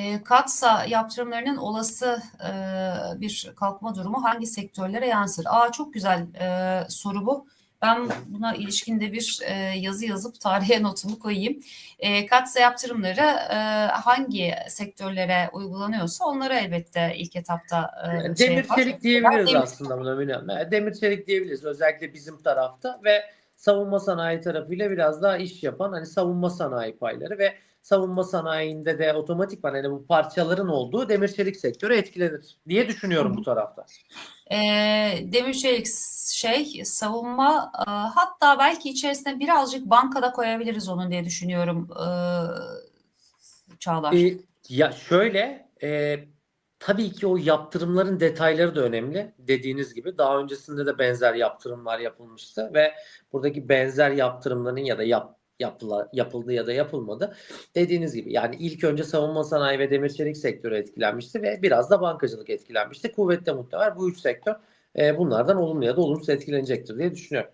E, Katsa yaptırımlarının olası e, bir kalkma durumu hangi sektörlere yansır? Aa çok güzel e, soru bu. Ben buna ilişkin de bir e, yazı yazıp tarihe notumu koyayım. E, Katsa yaptırımları e, hangi sektörlere uygulanıyorsa onlara elbette ilk etapta e, şey Demir yapar. çelik diyebiliriz Demir- aslında buna Hanım. Demir çelik diyebiliriz özellikle bizim tarafta ve savunma sanayi tarafıyla biraz daha iş yapan hani savunma sanayi payları ve savunma sanayinde de otomatikman hani bu parçaların olduğu demir çelik sektörü etkilenir diye düşünüyorum bu tarafta. E, demir çelik şey savunma e, hatta belki içerisine birazcık bankada koyabiliriz onun diye düşünüyorum e, Çağlar. Ee, ya şöyle e, tabii ki o yaptırımların detayları da önemli. Dediğiniz gibi daha öncesinde de benzer yaptırımlar yapılmıştı ve buradaki benzer yaptırımların ya da yap, yapıla, yapıldı ya da yapılmadı. Dediğiniz gibi yani ilk önce savunma sanayi ve demir çelik sektörü etkilenmişti ve biraz da bankacılık etkilenmişti. Kuvvetle muhtemel bu üç sektör e, bunlardan olumlu ya da olumsuz etkilenecektir diye düşünüyorum.